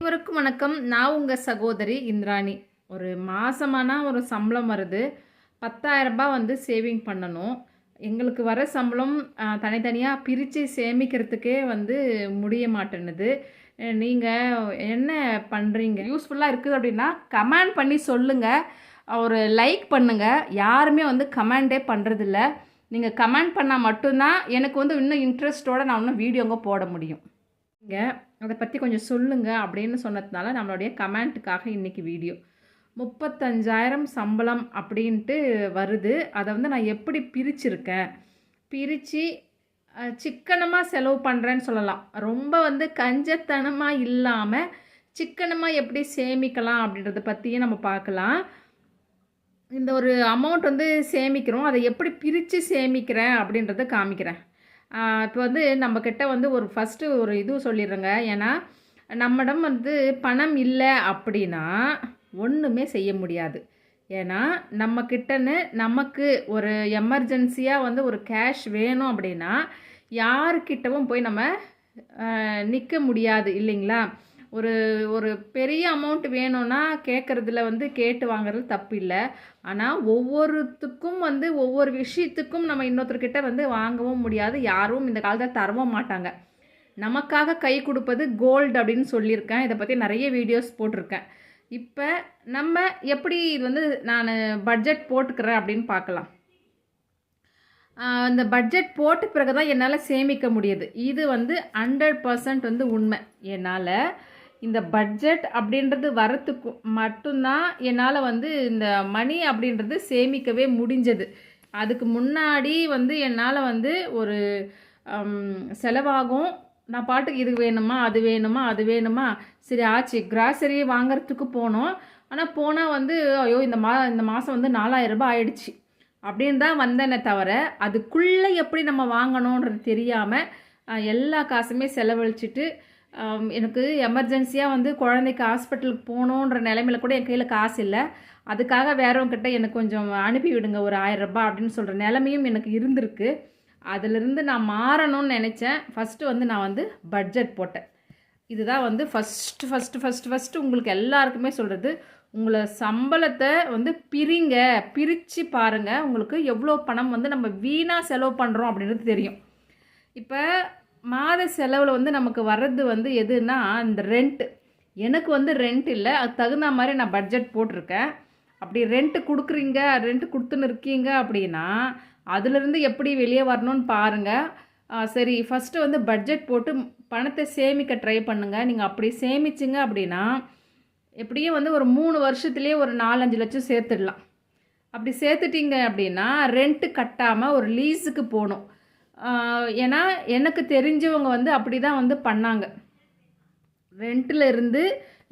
அனைவருக்கும் வணக்கம். நான் உங்கள் சகோதரி இந்திராணி. ஒரு மாதமானா ஒரு சம்பளம் வருது. பத்தாயிரம் ரூபாய் வந்து சேவிங் பண்ணணும். எங்களுக்கு வர சம்பளம் தனித்தனியாக பிரித்து சேமிக்கிறதுக்கே வந்து முடிய மாட்டேன்னுது. நீங்கள் என்ன பண்ணுறீங்க யூஸ்ஃபுல்லாக இருக்குது அப்படின்னா கமெண்ட் பண்ணி சொல்லுங்கள் ஒரு லைக் பண்ணுங்கள் யாருமே வந்து கமெண்டே பண்ணுறதில்ல நீங்கள் கமெண்ட் பண்ணால் மட்டும்தான் எனக்கு வந்து இன்னும் இன்ட்ரெஸ்ட்டோடு நான் இன்னும் வீடியோங்க போட முடியும். இங்கே அதை பற்றி கொஞ்சம் சொல்லுங்கள் அப்படின்னு சொன்னதுனால நம்மளுடைய கமெண்ட்டுக்காக இன்றைக்கி வீடியோ. முப்பத்தஞ்சாயிரம் சம்பளம் அப்படின்ட்டு வருது. அதை வந்து நான் எப்படி பிரிச்சிருக்கேன்? பிரித்து சிக்கனமாக செலவு பண்ணுறேன்னு சொல்லலாம். ரொம்ப வந்து கஞ்சத்தனமாக இல்லாமல் சிக்கனமாக எப்படி சேமிக்கலாம் அப்படின்றத பற்றியும் நம்ம பார்க்கலாம். இந்த ஒரு அமௌண்ட் வந்து சேமிக்கிறோம். அதை எப்படி பிரித்து சேமிக்கிறேன் அப்படின்றத காமிக்கிறேன். இப்போ வந்து நம்மக்கிட்ட வந்து ஒரு ஃபஸ்ட்டு ஒரு இது சொல்லிடுறேங்க. ஏன்னா நம்மிடம் வந்து பணம் இல்லை அப்படின்னா ஒன்றுமே செய்ய முடியாது. ஏன்னா நம்மக்கிட்டன்னு நமக்கு ஒரு எமர்ஜென்சியாக வந்து ஒரு கேஷ் வேணும் அப்படின்னா யாருக்கிட்டவும் போய் நம்ம நிற்க முடியாது இல்லைங்களா? ஒரு ஒரு பெரிய அமௌண்ட் வேணும்னா கேட்குறதுல வந்து கேட்டு வாங்குறது தப்பு இல்லை ஆனால் ஒவ்வொருத்துக்கும் வந்து ஒவ்வொரு விஷயத்துக்கும் நம்ம இன்னொருத்தர்கிட்ட வந்து வாங்கவும் முடியாது. யாரும் இந்த காலத்தில் தரவும் மாட்டாங்க. நமக்காக கை கொடுப்பது கோல்டு அப்படின்னு சொல்லியிருக்கேன். இதை பற்றி நிறைய வீடியோஸ் போட்டிருக்கேன். இப்போ நம்ம எப்படி இது வந்து நான் பட்ஜெட் போட்டுக்கிறேன் அப்படின்னு பார்க்கலாம். இந்த பட்ஜெட் போட்ட பிறகு தான் என்னால் சேமிக்க முடியுது. இது வந்து ஹண்ட்ரட் பர்சன்ட் வந்து உண்மை. என்னால் இந்த பட்ஜெட் அப்படின்றது வரத்துக்கு மட்டும்தான் என்னால் வந்து இந்த மணி அப்படின்றது சேமிக்கவே முடிஞ்சது. அதுக்கு முன்னாடி வந்து என்னால் வந்து ஒரு செலவாகும். நான் பாட்டுக்கு இது வேணுமா அது வேணுமா அது வேணுமா? சரி ஆச்சு. கிராசரி வாங்கிறதுக்கு போனோம். ஆனால் போனால் வந்து ஐயோ இந்த மா இந்த மாதம் வந்து நாலாயிரம் ரூபாய் ஆயிடுச்சு. அப்படின்னு தான் வந்தேனே தவிர அதுக்குள்ளே எப்படி நம்ம வாங்கணுன்றது தெரியாமல் எல்லா காசுமே செலவழிச்சிட்டு எனக்கு எமர்ஜென்சியாக வந்து குழந்தைக்கு ஹாஸ்பிட்டலுக்கு போகணுன்ற நிலைமையில் கூட என் கையில் காசு இல்லை. அதுக்காக வேறவங்கிட்ட எனக்கு கொஞ்சம் அனுப்பி விடுங்க ஒரு ஆயிரரூபா அப்படின்னு சொல்கிற நிலமையும் எனக்கு இருந்திருக்கு. அதிலிருந்து நான் மாறணும்னு நினச்சேன். ஃபஸ்ட்டு வந்து நான் வந்து பட்ஜெட் போட்டேன். இதுதான் வந்து ஃபஸ்ட்டு ஃபஸ்ட்டு ஃபஸ்ட்டு ஃபஸ்ட்டு உங்களுக்கு எல்லாருக்குமே சொல்கிறது உங்களை சம்பளத்தை வந்து பிரிங்க பிரித்து பாருங்கள் உங்களுக்கு எவ்வளோ பணம் வந்து நம்ம வீணாக செலவு பண்ணுறோம் அப்படின்றது தெரியும். இப்போ மாத செலவில் வந்து நமக்கு வர்றது வந்து எதுனா இந்த ரெண்ட்டு எனக்கு வந்து ரெண்ட் இல்லை. அது தகுந்த மாதிரி நான் பட்ஜெட் போட்டிருக்கேன். அப்படி ரெண்ட்டு கொடுக்குறீங்க ரெண்ட்டு கொடுத்துன்னு இருக்கீங்க அப்படின்னா அதுலேருந்து எப்படி வெளியே வரணும்னு பாருங்கள் சரி ஃபஸ்ட்டு வந்து பட்ஜெட் போட்டு பணத்தை சேமிக்க ட்ரை பண்ணுங்கள் நீங்கள் அப்படி சேமிச்சிங்க அப்படின்னா எப்படியும் வந்து ஒரு மூணு வருஷத்துலேயே ஒரு நாலஞ்சு லட்சம் சேர்த்துடலாம். அப்படி சேர்த்துட்டிங்க அப்படின்னா ரெண்ட்டு கட்டாமல் ஒரு லீஸுக்கு போகணும். ஏன்னா எனக்கு தெரிஞ்சவங்க வந்து அப்படி தான் வந்து பண்ணாங்க. ரெண்ட்டில் இருந்து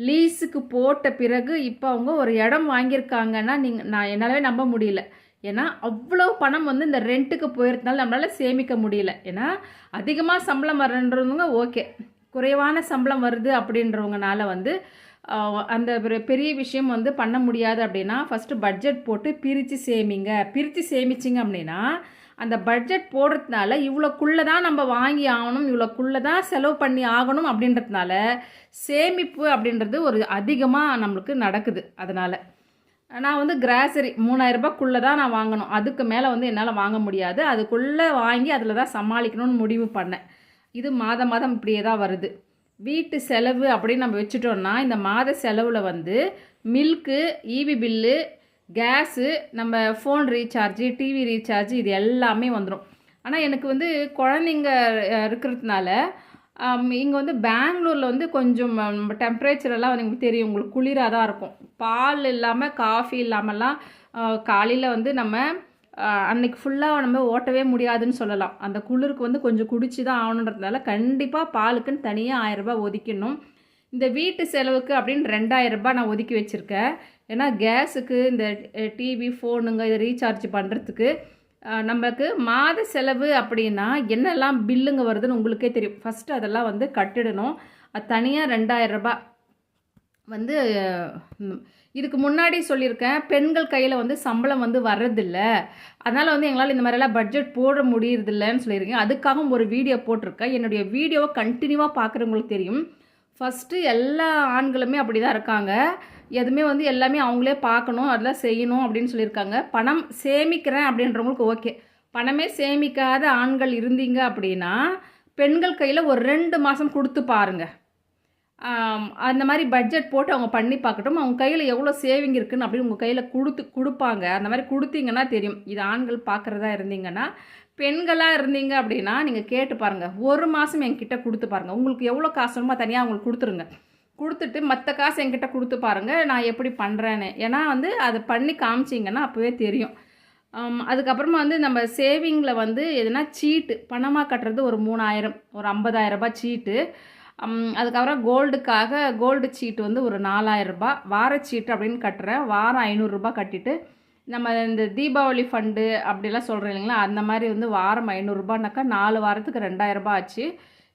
லீஸுக்கு போட்ட பிறகு இப்போ அவங்க ஒரு இடம் வாங்கியிருக்காங்கன்னா நீங்கள் நான் என்னாலவே நம்ப முடியல. ஏன்னா அவ்வளோ பணம் வந்து இந்த ரெண்ட்டுக்கு போயிருந்தாலும் நம்மளால் சேமிக்க முடியல. ஏன்னா அதிகமாக சம்பளம் வரன்றவங்க ஓகே. குறைவான சம்பளம் வருது அப்படின்றவங்கனால வந்து அந்த பெரிய விஷயம் வந்து பண்ண முடியாது அப்படின்னா ஃபஸ்ட்டு பட்ஜெட் போட்டு பிரித்து சேமிங்க. பிரித்து சேமிச்சிங்க அப்படின்னா அந்த பட்ஜெட் போடுறதுனால இவ்வளோக்குள்ளே தான் நம்ம வாங்கி ஆகணும் இவ்வளோக்குள்ளே தான் செலவு பண்ணி ஆகணும் அப்படின்றதுனால சேமிப்பு அப்படின்றது ஒரு அதிகமாக நம்மளுக்கு நடக்குது அதனால். நான் வந்து கிராசரி மூணாயிரரூபாக்குள்ளே தான் நான் வாங்கணும். அதுக்கு மேலே வந்து என்னால் வாங்க முடியாது. அதுக்குள்ளே வாங்கி அதில் தான் சமாளிக்கணும்னு முடிவு பண்ணேன். இது மாதம் மாதம் இப்படியே தான் வருது. வீட்டு செலவு அப்படின்னு நம்ம வச்சுட்டோம்னா இந்த மாத செலவில் வந்து மில்க்கு ஈவி பில்லு கேஸு நம்ம ஃபோன் ரீசார்ஜு டிவி ரீசார்ஜு இது எல்லாமே வந்துடும் ஆனால் எனக்கு வந்து குழந்தைங்க இருக்கிறதுனால இங்கே வந்து பெங்களூரில் வந்து கொஞ்சம் நம்ம டெம்பரேச்சரெல்லாம் வந்து எங்களுக்கு தெரியும். உங்களுக்கு குளிராக தான் இருக்கும். பால் இல்லாமல் காஃபி இல்லாமல்லாம் காலையில் வந்து நம்ம அன்னைக்கு ஃபுல்லாக நம்ம ஓட்டவே முடியாதுன்னு சொல்லலாம். அந்த குளிருக்கு வந்து கொஞ்சம் குடிச்சு தான் ஆகணுன்றதுனால கண்டிப்பாக பாலுக்குன்னு தனியாக ஆயிரரூபா ஒதுக்கணும் இந்த வீட்டு செலவுக்கு அப்படின்னு ரெண்டாயிரரூபா நான் ஒதுக்கி வச்சுருக்கேன். ஏன்னா கேஸுக்கு இந்த டிவி ஃபோனுங்க இதை ரீசார்ஜ் பண்ணுறதுக்கு நம்மளுக்கு மாத செலவு அப்படின்னா என்னெல்லாம் பில்லுங்க வருதுன்னு உங்களுக்கே தெரியும். ஃபஸ்ட்டு அதெல்லாம் வந்து கட்டிடணும். அது தனியாக ரெண்டாயிரரூபா வந்து இதுக்கு முன்னாடி சொல்லியிருக்கேன் பெண்கள் கையில் வந்து சம்பளம் வந்து வர்றதில்ல. அதனால் வந்து எங்களால் இந்த மாதிரிலாம் பட்ஜெட் போட முடியறதில்லன்னு சொல்லியிருக்கேன் அதுக்காகவும் ஒரு வீடியோ போட்டிருக்கேன். என்னுடைய வீடியோவை கண்டினியூவாக பார்க்குறவங்களுக்கு தெரியும். ஃபஸ்ட்டு எல்லா ஆண்களுமே அப்படி தான் இருக்காங்க. எதுவுமே வந்து எல்லாமே அவங்களே பார்க்கணும் அதெல்லாம் செய்யணும் அப்படின்னு சொல்லியிருக்காங்க. பணம் சேமிக்கிறேன் அப்படின்றவங்களுக்கு ஓகே பணமே சேமிக்காத ஆண்கள் இருந்தீங்க அப்படின்னா பெண்கள் கையில் ஒரு ரெண்டு மாதம் கொடுத்து பாருங்க. அந்த மாதிரி பட்ஜெட் போட்டு அவங்க பண்ணி பார்க்கட்டும். அவங்க கையில் எவ்வளோ சேவிங் இருக்குன்னு அப்படின்னு உங்கள் கையில் கொடுத்து கொடுப்பாங்க. அந்த மாதிரி கொடுத்தீங்கன்னா தெரியும். இது ஆண்கள் பார்க்குறதா இருந்தீங்கன்னா பெண்களாக இருந்தீங்க அப்படின்னா நீங்கள் கேட்டு பாருங்கள் ஒரு மாதம் என்கிட்ட கொடுத்து பாருங்கள் உங்களுக்கு எவ்வளோ காசு வேணுமோ தனியாக அவங்களுக்கு கொடுத்துருங்க. கொடுத்துட்டு மற்ற காசு என்கிட்ட கொடுத்து பாருங்கள் நான் எப்படி பண்ணுறேன்னு ஏன்னா வந்து அதை பண்ணி காமிச்சிங்கன்னா அப்போவே தெரியும். அதுக்கப்புறமா வந்து நம்ம சேவிங்கில் வந்து எதுனா சீட்டு பணமாக கட்டுறது ஒரு மூணாயிரம் ஒரு ஐம்பதாயிரம் ரூபாய் சீட்டு அதுக்கப்புறம் கோல்டுக்காக கோல்டு சீட்டு வந்து ஒரு நாலாயிரம் வார சீட்டு அப்படின்னு கட்டுறேன். வாரம் ஐநூறுரூபா கட்டிட்டு நம்ம இந்த தீபாவளி ஃபண்டு அப்படிலாம் சொல்கிறோம் இல்லைங்களா? அந்த மாதிரி வந்து வாரம் ஐநூறுரூபானாக்கா நாலு வாரத்துக்கு ரெண்டாயிரம் ரூபாய் ஆச்சு.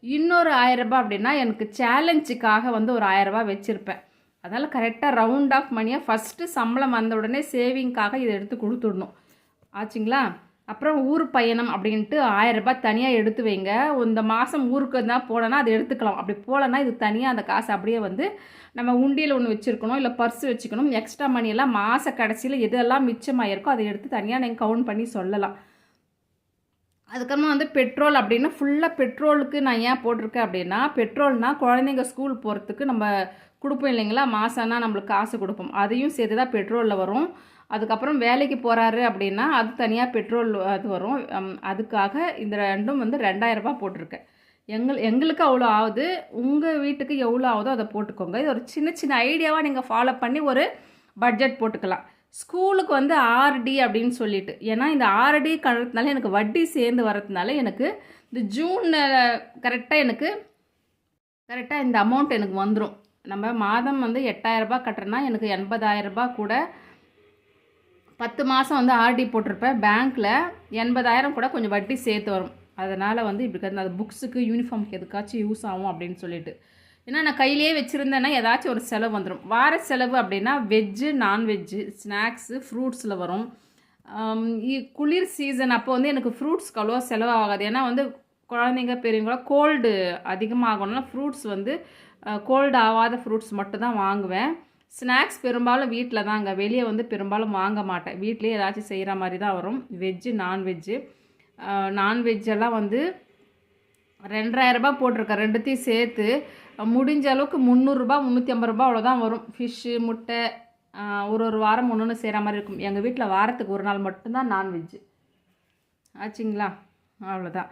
இன்னொரு ஆயிரரூபா அப்படின்னா எனக்கு சேலஞ்சுக்காக வந்து ஒரு ஆயிரரூபா வச்சுருப்பேன். அதனால் கரெக்டாக ரவுண்ட் ஆஃப் மணியாக ஃபஸ்ட்டு சம்பளம் வந்த உடனே சேவிங்க்காக இதை எடுத்து கொடுத்துடணும். ஆச்சுங்களா? அப்புறம் ஊர் பயணம் அப்படின்ட்டு ஆயிரம் ரூபாய் தனியாக எடுத்து வைங்க. இந்த மாதம் ஊருக்கு தான் போனோன்னா அதை எடுத்துக்கலாம். அப்படி போகலன்னா இது தனியாக அந்த காசு அப்படியே வந்து நம்ம உண்டியில் ஒன்று வச்சுருக்கணும் இல்லை பர்ஸ் வச்சுக்கணும் எக்ஸ்ட்ரா மணியெல்லாம் மாத கடைசியில் எதெல்லாம் மிச்சமாக இருக்கோ அதை எடுத்து தனியாக நீங்கள் கவுண்ட் பண்ணி சொல்லலாம். அதுக்கப்புறமா வந்து பெட்ரோல் அப்படின்னா ஃபுல்லாக பெட்ரோலுக்கு நான் ஏன் போட்டிருக்கேன் அப்படின்னா பெட்ரோல்னால் குழந்தைங்க ஸ்கூல் போகிறதுக்கு நம்ம கொடுப்போம் இல்லைங்களா? மாதம்னா நம்மளுக்கு காசு கொடுப்போம். அதையும் சேர்த்து தான் பெட்ரோலில் வரும். அதுக்கப்புறம் வேலைக்கு போகிறாரு அப்படின்னா அது தனியாக பெட்ரோல் அது வரும். அதுக்காக இந்த ரெண்டும் வந்து ரெண்டாயிரரூபா போட்டிருக்கேன் எங்கள் எங்களுக்கு அவ்வளோ ஆகுது. உங்கள் வீட்டுக்கு எவ்வளோ ஆகுதோ அதை போட்டுக்கோங்க. இது ஒரு சின்ன சின்ன ஐடியாவாக நீங்கள் ஃபாலோ பண்ணி ஒரு பட்ஜெட் போட்டுக்கலாம். ஸ்கூலுக்கு வந்து ஆர்டி அப்படின்னு சொல்லிட்டு. ஏன்னா இந்த ஆர்டி கழுறதுனால எனக்கு வட்டி சேர்ந்து வரதுனால எனக்கு இந்த ஜூன் கரெக்டாக எனக்கு கரெக்டாக இந்த அமௌண்ட் எனக்கு வந்துடும் நம்ம மாதம் வந்து எட்டாயிரரூபா கட்டுறேன்னா எனக்கு எண்பதாயிரரூபா கூட பத்து மாதம் வந்து ஆர்டி போட்டிருப்பேன். பேங்க்கில் எண்பதாயிரம் கூட கொஞ்சம் வட்டி சேர்த்து வரும். அதனால் வந்து இப்படி அது புக்ஸுக்கு யூனிஃபார்ம்க்கு எதுக்காச்சும் யூஸ் ஆகும் அப்படின்னு சொல்லிட்டு. ஏன்னா நான் கையிலேயே வச்சுருந்தேன்னா ஏதாச்சும் ஒரு செலவு வந்துடும் வார செலவு அப்படின்னா வெஜ்ஜு நான்வெஜ்ஜு ஸ்நாக்ஸு ஃப்ரூட்ஸில் வரும். இ- குளிர் சீசன் அப்போ வந்து எனக்கு ஃப்ரூட்ஸ்க்கு அவ்வளோ செலவாகாது. ஏன்னா வந்து குழந்தைங்க பெரியவங்களாம் கோல்டு அதிகமாகணும்னா ஃப்ரூட்ஸ் வந்து கோல்டு ஆகாத ஃப்ரூட்ஸ் மட்டும் தான் வாங்குவேன். ஸ்நாக்ஸ் பெரும்பாலும் வீட்டில் தாங்க. வெளியே வந்து பெரும்பாலும் வாங்க மாட்டேன். வீட்லேயே ஏதாச்சும் செய்கிற மாதிரி தான் வரும் வெஜ்ஜு நான்வெஜ்ஜு நான்வெஜ்ஜெல்லாம் வந்து ரெண்டாயிரரூபா போட்டிருக்கேன். ரெண்டுத்தையும் சேர்த்து முடிஞ்ச அளவுக்கு முந்நூறுரூபா முந்நூற்றி ஐம்பது ரூபா அவ்வளோதான் வரும். ஃபிஷ்ஷு முட்டை ஒரு ஒரு வாரம் ஒன்று ஒன்று செய்கிற மாதிரி இருக்கும். எங்கள் வீட்டில் வாரத்துக்கு ஒரு நாள் மட்டும்தான் நான்வெஜ்ஜு ஆச்சுங்களா? அவ்வளோதான்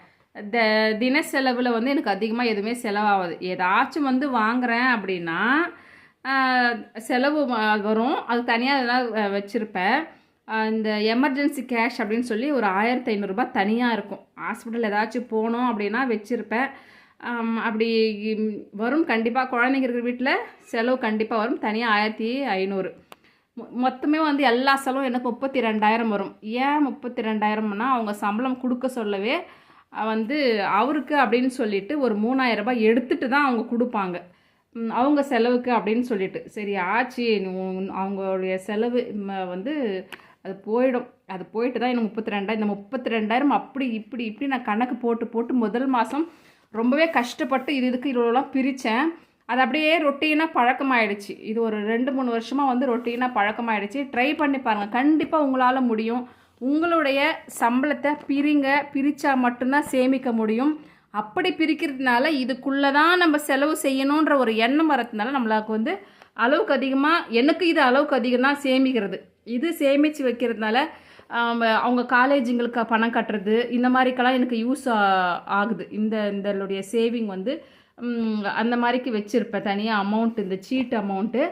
த தின செலவில் வந்து எனக்கு அதிகமாக எதுவுமே செலவாகாது. ஏதாச்சும் வந்து வாங்குறேன் அப்படின்னா செலவு வரும். அது தனியாக அதெல்லாம் வச்சுருப்பேன். இந்த எமர்ஜென்சி கேஷ் அப்படின்னு சொல்லி ஒரு ஆயிரத்தி ஐநூறுரூபா தனியாக இருக்கும். ஹாஸ்பிட்டல் ஏதாச்சும் போனோம் அப்படின்னா வச்சுருப்பேன். அப்படி வரும் கண்டிப்பாக குழந்தைங்க இருக்கிற வீட்டில் செலவு கண்டிப்பாக வரும். தனியாக ஆயிரத்தி ஐநூறு. மொத்தமே வந்து எல்லா செலவும் எனக்கு முப்பத்தி ரெண்டாயிரம் வரும். ஏன் முப்பத்தி ரெண்டாயிரம்னா அவங்க சம்பளம் கொடுக்க சொல்லவே வந்து அவருக்கு அப்படின்னு சொல்லிட்டு ஒரு மூணாயிரம் ரூபாய் எடுத்துட்டு தான் அவங்க கொடுப்பாங்க. அவங்க செலவுக்கு அப்படின்னு சொல்லிட்டு. சரி ஆச்சு. அவங்களுடைய செலவு ம, வந்து அது போயிடும். அது போயிட்டு தான் எனக்கு முப்பத்தி ரெண்டாயிரம் இந்த முப்பத்தி ரெண்டாயிரம் அப்படி இப்படி இப்படி நான் கணக்கு போட்டு போட்டு முதல் மாதம் ரொம்பவே கஷ்டப்பட்டு இது இதுக்கு இவ்வளோலாம் பிரித்தேன். அது அப்படியே ரொட்டீனாக பழக்கமாயிடுச்சு. இது ஒரு ரெண்டு மூணு வருஷமாக வந்து ரொட்டீனாக பழக்கமாயிடுச்சு. ட்ரை பண்ணி பாருங்கள் கண்டிப்பாக உங்களால் முடியும். உங்களுடைய சம்பளத்தை பிரிங்க பிரித்தா மட்டும்தான் சேமிக்க முடியும். அப்படி பிரிக்கிறதுனால இதுக்குள்ளே தான் நம்ம செலவு செய்யணுன்ற ஒரு எண்ணம் வரதுனால நம்மளுக்கு வந்து அளவுக்கு அதிகமாக எனக்கு இது அளவுக்கு அதிகம் தான் சேமிக்கிறது. இது சேமித்து வைக்கிறதுனால அவங்க காலேஜுங்களுக்கு பணம் கட்டுறது இந்த மாதிரிக்கெல்லாம் எனக்கு யூஸ் ஆகுது. இந்த இதனுடைய சேவிங் வந்து அந்த மாதிரிக்கு வச்சுருப்பேன். தனியாக அமௌண்ட் இந்த சீட் அமௌண்ட்டு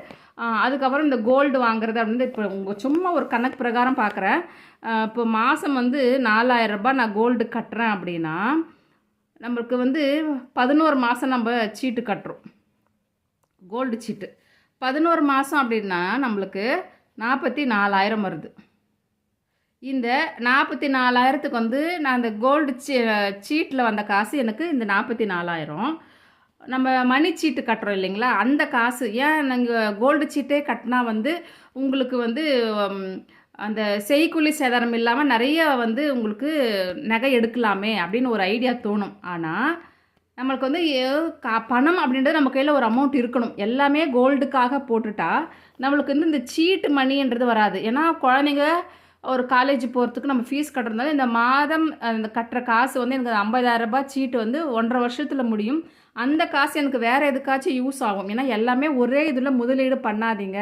அதுக்கப்புறம் இந்த கோல்டு வாங்குறது அப்படின்னு இப்போ உங்கள் சும்மா ஒரு கணக்கு பிரகாரம் பார்க்குறேன் இப்போ மாதம் வந்து நாலாயிரரூபா நான் கோல்டு கட்டுறேன் அப்படின்னா நம்மளுக்கு வந்து பதினோரு மாதம் நம்ம சீட்டு கட்டுறோம். கோல்டு சீட்டு. பதினோரு மாதம் அப்படின்னா நம்மளுக்கு நாற்பத்தி நாலாயிரம் வருது. இந்த நாற்பத்தி நாலாயிரத்துக்கு வந்து நான் இந்த கோல்டு சீ சீட்டில் வந்த காசு எனக்கு இந்த நாற்பத்தி நாலாயிரம் நம்ம மணி சீட்டு கட்டுறோம் இல்லைங்களா? அந்த காசு ஏன் நாங்கள் கோல்டு சீட்டே கட்டினா வந்து உங்களுக்கு வந்து அந்த செய்கூலி சேதாரம் இல்லாமல் நிறைய வந்து உங்களுக்கு நகை எடுக்கலாமே அப்படின்னு ஒரு ஐடியா தோணும். ஆனால் நம்மளுக்கு வந்து ஏ- கா- பணம் அப்படின்றது நம்ம கையில் ஒரு அமௌண்ட் இருக்கணும். எல்லாமே கோல்டுக்காக போட்டுட்டா நம்மளுக்கு வந்து இந்த சீட்டு மணின்றது வராது. ஏன்னா குழந்தைங்க ஒரு காலேஜ் போகிறதுக்கு நம்ம ஃபீஸ் கட்டுறதுனால இந்த மாதம் அந்த கட்டுற காசு வந்து எனக்கு ஐம்பதாயிரரூபா ரூபாய் சீட்டு வந்து ஒன்றரை வருஷத்தில் முடியும். அந்த காசு எனக்கு வேறு எதுக்காச்சும் யூஸ் ஆகும். ஏன்னா எல்லாமே ஒரே இதில் முதலீடு பண்ணாதீங்க.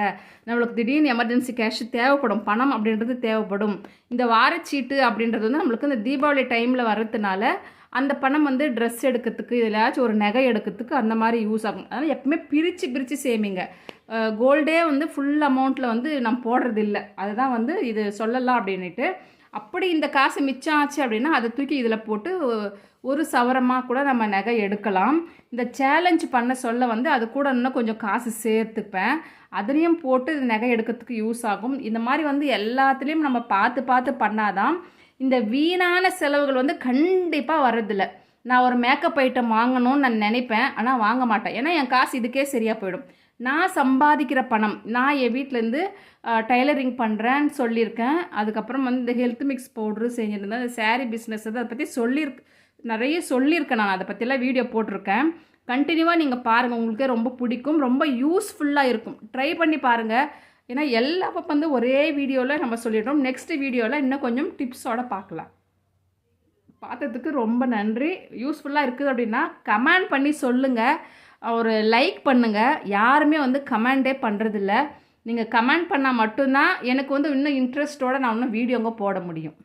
நம்மளுக்கு திடீர்னு எமர்ஜென்சி கேஷ் தேவைப்படும். பணம் அப்படின்றது தேவைப்படும். இந்த வாரச்சீட்டு அப்படின்றது வந்து நம்மளுக்கு இந்த தீபாவளி டைமில் வர்றதுனால அந்த பணம் வந்து ட்ரெஸ் எடுக்கிறதுக்கு எதுலையாச்சும் ஒரு நகை எடுக்கிறதுக்கு அந்த மாதிரி யூஸ் ஆகும். அதனால் எப்பவுமே பிரித்து பிரித்து சேமிங்க. கோல்டே வந்து ஃபுல் அமௌண்ட்டில் வந்து நான் போடுறது இல்லை அதுதான் வந்து இது சொல்லலாம் அப்படின்ட்டு அப்படி இந்த காசு மிச்சம் ஆச்சு அப்படின்னா அதை தூக்கி இதில் போட்டு ஒரு சவரமாக கூட நம்ம நகை எடுக்கலாம். இந்த சேலஞ்ச் பண்ண சொல்ல வந்து அது கூட இன்னும் கொஞ்சம் காசு சேர்த்துப்பேன். அதுலேயும் போட்டு நகை எடுக்கிறதுக்கு யூஸ் ஆகும். இந்த மாதிரி வந்து எல்லாத்துலேயும் நம்ம பார்த்து பார்த்து பண்ணாதான் இந்த வீணான செலவுகள் வந்து கண்டிப்பாக வர்றதில்ல. நான் ஒரு மேக்கப் ஐட்டம் வாங்கணும்னு நான் நினைப்பேன். ஆனால் வாங்க மாட்டேன். ஏன்னா என் காசு இதுக்கே சரியாக போயிடும். நான் சம்பாதிக்கிற பணம் நான் என் வீட்டிலேருந்து டைலரிங் பண்ணுறேன்னு சொல்லியிருக்கேன். அதுக்கப்புறம் வந்து இந்த ஹெல்த் மிக்ஸ் பவுட்ரு செஞ்சுருந்தேன். அந்த சேரீ பிஸ்னஸ் அதை பற்றி சொல்லியிருக் நிறைய சொல்லியிருக்கேன் நான். அதை பற்றிலாம் வீடியோ போட்டிருக்கேன். கண்டினியூவாக நீங்கள் பாருங்கள் உங்களுக்கே ரொம்ப பிடிக்கும். ரொம்ப யூஸ்ஃபுல்லாக இருக்கும். ட்ரை பண்ணி பாருங்கள் ஏன்னா எல்லா பக்கம் வந்து ஒரே வீடியோவில் நம்ம சொல்லிடுறோம். நெக்ஸ்ட் வீடியோவில் இன்னும் கொஞ்சம் டிப்ஸோட பார்க்கலாம். பார்த்ததுக்கு ரொம்ப நன்றி. யூஸ்ஃபுல்லாக இருக்குது அப்படின்னா கமெண்ட் பண்ணி சொல்லுங்கள் ஒரு லைக் பண்ணுங்கள் யாருமே வந்து கமெண்டே பண்ணுறதில்ல நீங்கள் கமெண்ட் பண்ணால் மட்டும்தான் எனக்கு வந்து இன்னும் இன்ட்ரெஸ்ட்டோடு நான் இன்னும் வீடியோங்க போட முடியும்.